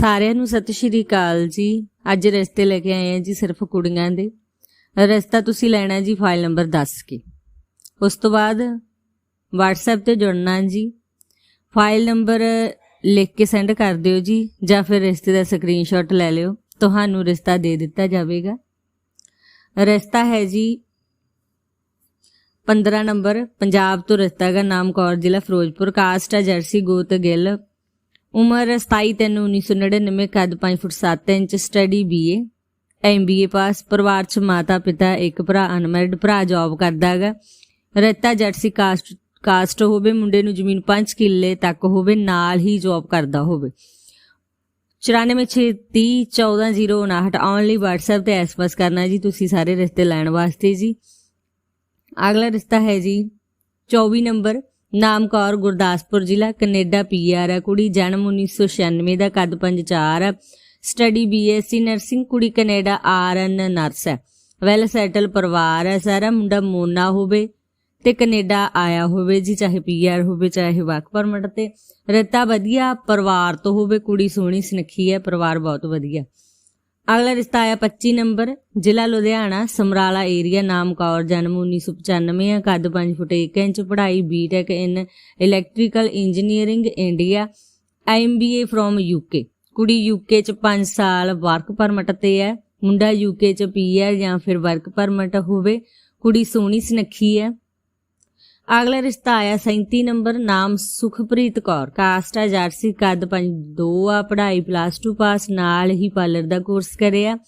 ਸਾਰਿਆਂ ਨੂੰ ਸਤਿ ਸ਼੍ਰੀ ਅਕਾਲ ਜੀ। ਅੱਜ ਰਸਤੇ ਲੈ ਕੇ ਆਏ ਆ ਜੀ ਸਿਰਫ ਕੁੜੀਆਂ ਦੇ। ਰਸਤਾ ਤੁਸੀਂ ਲੈਣਾ ਜੀ ਫਾਈਲ ਨੰਬਰ 10 ਕੇ। ਉਸ ਤੋਂ ਬਾਅਦ WhatsApp ਤੇ ਜੁੜਨਾ ਜੀ। ਫਾਈਲ ਨੰਬਰ ਲਿਖ ਕੇ ਸੈਂਡ ਕਰ ਦਿਓ ਜੀ ਜਾਂ ਫਿਰ ਰਿਸ਼ਤੇ ਦਾ ਸਕਰੀਨਸ਼ਾਟ ਲੈ ਲਿਓ। ਤੁਹਾਨੂੰ ਰਸਤਾ ਦੇ ਦਿੱਤਾ ਜਾਵੇਗਾ। ਰਸਤਾ ਹੈ ਜੀ 15 ਨੰਬਰ ਪੰਜਾਬ ਤੋਂ ਰਸਤਾ ਦਾ ਨਾਮ ਕੌਰ ਜ਼ਿਲ੍ਹਾ ਫਿਰੋਜ਼ਪੁਰ, ਕਾਸਟ ਹੈ ਜਰਸੀ, ਗੋਤ, ਗਿੱਲ ਉਮਰ 27 ਤਿੰਨ 1999 ਕੱਦ 5 foot 7 inch study BA MBA pass ਪਰਿਵਾਰ ਚ ਮਾਤਾ ਪਿਤਾ, ਇੱਕ ਭਰਾ ਅਨਮੈਰਿਡ ਭਰਾ ਜੌਬ ਕਰਦਾ ਹੈਗਾ। ਰਤਾ ਜਰਸੀ ਕਾਸਟ ਕਾਸਟ ਹੋਵੇ, ਮੁੰਡੇ ਨੂੰ ਜ਼ਮੀਨ 5 ਕਿੱਲੇ ਤੱਕ ਹੋਵੇ, ਨਾਲ ਹੀ ਜੌਬ ਕਰਦਾ ਹੋਵੇ। 9463140059 ਓਨਲੀ WhatsApp ਤੇ ਐਸਐਮਐਸ ਕਰਨਾ ਜੀ, ਤੁਸੀਂ ਸਾਰੇ ਰਿਸ਼ਤੇ ਲੈਣ ਵਾਸਤੇ ਜੀ। ਅਗਲਾ ਰਿਸ਼ਤਾ ਹੈ ਜੀ 24 ਨੰਬਰ ਨਾਮ ਕੌਰ ਗੁਰਦਾਸਪੁਰ ਜ਼ਿਲ੍ਹਾ, ਕੈਨੇਡਾ ਪੀਆਰ ਹੈ, ਕੁੜੀ ਜਨਮ 1996 ਦਾ, ਕੱਦ 54 ਹੈ। ਸਟੱਡੀ ਬੀਐਸਸੀ ਨਰਸਿੰਗ ਕੁੜੀ ਕੈਨੇਡਾ ਆਰਐਨ ਨਰਸ ਹੈ। ਵੈਲ ਸੈਟਲ ਪਰਿਵਾਰ ਹੈ ਸਾਰਾ, ਮੁੰਡਾ ਮੋਨਾ ਹੋਵੇ ਤੇ ਕੈਨੇਡਾ ਆਇਆ ਹੋਵੇ ਜੀ, ਚਾਹੇ ਪੀਆਰ ਹੋਵੇ, ਚਾਹੇ ਵਰਕ ਪਰਮਿਟ ਤੇ। ਰਤਾ ਵਧੀਆ, ਪਰਿਵਾਰ ਤੋਂ ਹੋਵੇ, ਕੁੜੀ ਸੋਹਣੀ, ਸੁਨੱਖੀ ਹੈ, ਪਰਿਵਾਰ ਬਹੁਤ ਵਧੀਆ। ਅਗਲਾ ਰਿਸ਼ਤਾ ਆਇਆ 25 ਨੰਬਰ, ਜ਼ਿਲ੍ਹਾ ਲੁਧਿਆਣਾ, ਸਮਰਾਲਾ ਏਰੀਆ ਨਾਮ ਕੌਰ ਜਨਮ 1995 ਹੈ ਕੱਦ 5 ਫੁੱਟ 1 ਇੰਚ, ਪੜ੍ਹਾਈ BTech in electrical engineering India MBA from UK ਕੁੜੀ ਯੂਕੇ ਚ 5 ਸਾਲ ਵਰਕ ਪਰਮਿਟ ਤੇ ਹੈ, ਮੁੰਡਾ ਯੂਕੇ ਚ ਪੀਆਰ ਜਾਂ ਫਿਰ ਵਰਕ ਪਰਮਿਟ ਹੋਵੇ, ਕੁੜੀ ਸੋਹਣੀ ਸੁਨੱਖੀ ਹੈ। ਅਗਲਾ ਰਿਸ਼ਤਾ ਆਇਆ 37 ਨੰਬਰ, ਨਾਮ ਸੁਖਪ੍ਰੀਤ ਕੌਰ। ਕਾਸਟ ਹੈ ਜਰਸੀ ਕੱਦ 5 ਆ, ਪੜ੍ਹਾਈ ਪਲੱਸ 2 ਪਾਸ ਨਾਲ ਹੀ ਪਾਰਲਰ ਦਾ ਕੋਰਸ ਕਰਿਆ।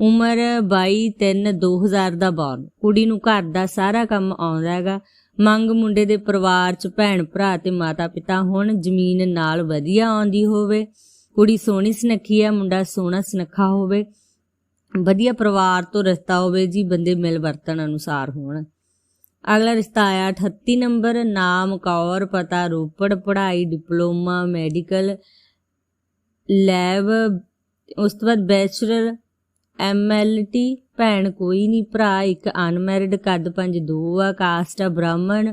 ਉਮਰ 22 3 2000 ਦਾ ਬੌਰਨ ਕੁੜੀ ਨੂੰ ਘਰ ਦਾ ਸਾਰਾ ਕੰਮ ਆਉਂਦਾ ਹੈਗਾ। ਮੰਗ ਮੁੰਡੇ ਦੇ ਪਰਿਵਾਰ ਚ ਭੈਣ, ਭਰਾ ਤੇ ਮਾਤਾ ਪਿਤਾ ਹੋਣ, ਜ਼ਮੀਨ ਨਾਲ ਵਧੀਆ ਆਉਂਦੀ ਹੋਵੇ। ਕੁੜੀ ਸੋਹਣੀ ਸੁਨੱਖੀ ਆ, ਮੁੰਡਾ ਸੋਹਣਾ ਸੁਨੱਖਾ ਹੋਵੇ। ਵਧੀਆ ਪਰਿਵਾਰ ਤੋਂ ਰਿਸ਼ਤਾ ਹੋਵੇ ਜੀ, ਬੰਦੇ ਮਿਲ ਵਰਤਣ ਅਨੁਸਾਰ ਹੋਣ। ਅਗਲਾ ਰਿਸ਼ਤਾ ਆਇਆ 38 ਨੰਬਰ, ਨਾਮ ਕੌਰ, ਪਤਾ ਰੋਪੜ, ਪੜ੍ਹਾਈ, ਡਿਪਲੋਮਾ, ਮੈਡੀਕਲ, ਲੈਬ, ਉਸ ਤੋਂ ਬਾਅਦ ਬੈਚਲਰ ਐਮਐਲਟੀ ਭੈਣ ਕੋਈ ਨਹੀਂ ਭਰਾ ਇੱਕ ਅਨਮੈਰਿਡ, ਕੱਦ 5 2 ਆ, ਕਾਸਟ ਆ ਬ੍ਰਾਹਮਣ,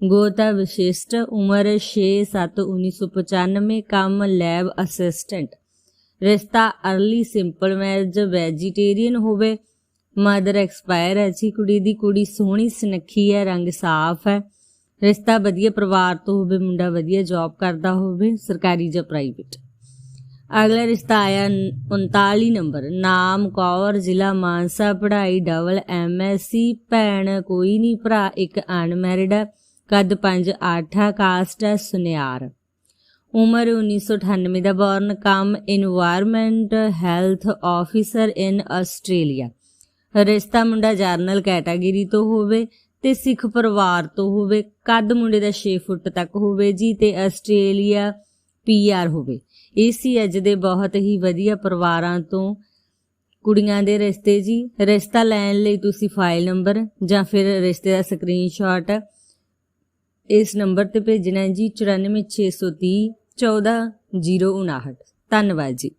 ਗੋਤਾ ਵਿਸ਼ਿਸ਼ਟ, ਉਮਰ 6 7 1995 ਕੰਮ ਲੈਬ ਅਸਿਸਟੈਂਟ। ਰਿਸ਼ਤਾ ਅਰਲੀ, ਸਿੰਪਲ ਮੈਰਿਜ, ਵੈਜੀਟੇਰੀਅਨ ਹੋਵੇ ਮਦਰ ਐਕਸਪਾਇਰ ਹੈ ਜੀ ਕੁੜੀ ਦੀ ਕੁੜੀ ਸੋਹਣੀ, ਸੁਨੱਖੀ ਹੈ, ਰੰਗ ਸਾਫ਼ ਹੈ। ਰਿਸ਼ਤਾ ਵਧੀਆ, ਪਰਿਵਾਰ ਤੋਂ ਹੋਵੇ, ਮੁੰਡਾ ਵਧੀਆ ਜੌਬ ਕਰਦਾ ਹੋਵੇ, ਸਰਕਾਰੀ ਜਾਂ ਪ੍ਰਾਈਵੇਟ ਅਗਲਾ ਰਿਸ਼ਤਾ ਆਇਆ 39 ਨੰਬਰ। ਨਾਮ ਕੌਰ, ਜ਼ਿਲ੍ਹਾ ਮਾਨਸਾ, ਪੜ੍ਹਾਈ ਡਬਲ ਐਮਐਸਸੀ ਭੈਣ ਕੋਈ ਨਹੀਂ, ਭਰਾ ਇੱਕ ਅਨਮੈਰਿਡ ਹੈ। ਕੱਦ 5 8 ਕਾਸਟ ਹੈ, ਸੁਨਿਆਰ। ਉਮਰ 1998 ਦਾ ਬੌਰਨ ਕੰਮ environment health officer in Australia ਰਿਸ਼ਤਾ ਮੁੰਡਾ ਜਰਨਲ ਕੈਟਾਗਰੀ ਤੋਂ ਹੋਵੇ ਤੇ ਸਿੱਖ ਪਰਿਵਾਰ ਤੋਂ ਹੋਵੇ, ਕੱਦ ਮੁੰਡੇ ਦਾ 6 ਫੁੱਟ ਤੱਕ ਹੋਵੇ ਜੀ ਤੇ ਆਸਟ੍ਰੇਲੀਆ ਪੀਆਰ ਹੋਵੇ। ਇਹ ਸੀ ਅੱਜ ਦੇ ਬਹੁਤ ਹੀ ਵਧੀਆ ਪਰਿਵਾਰਾਂ ਤੋਂ ਕੁੜੀਆਂ ਦੇ ਰਿਸ਼ਤੇ ਜੀ। ਰਿਸ਼ਤਾ ਲੈਣ ਲਈ ਤੁਸੀਂ ਫਾਈਲ ਨੰਬਰ ਜਾਂ ਫਿਰ ਰਿਸ਼ਤੇ ਦਾ ਸਕਰੀਨਸ਼ਾਟ ਇਸ ਨੰਬਰ ਤੇ ਭੇਜਣਾ ਹੈ ਜੀ 94630 14059 ਧੰਨਵਾਦ ਜੀ।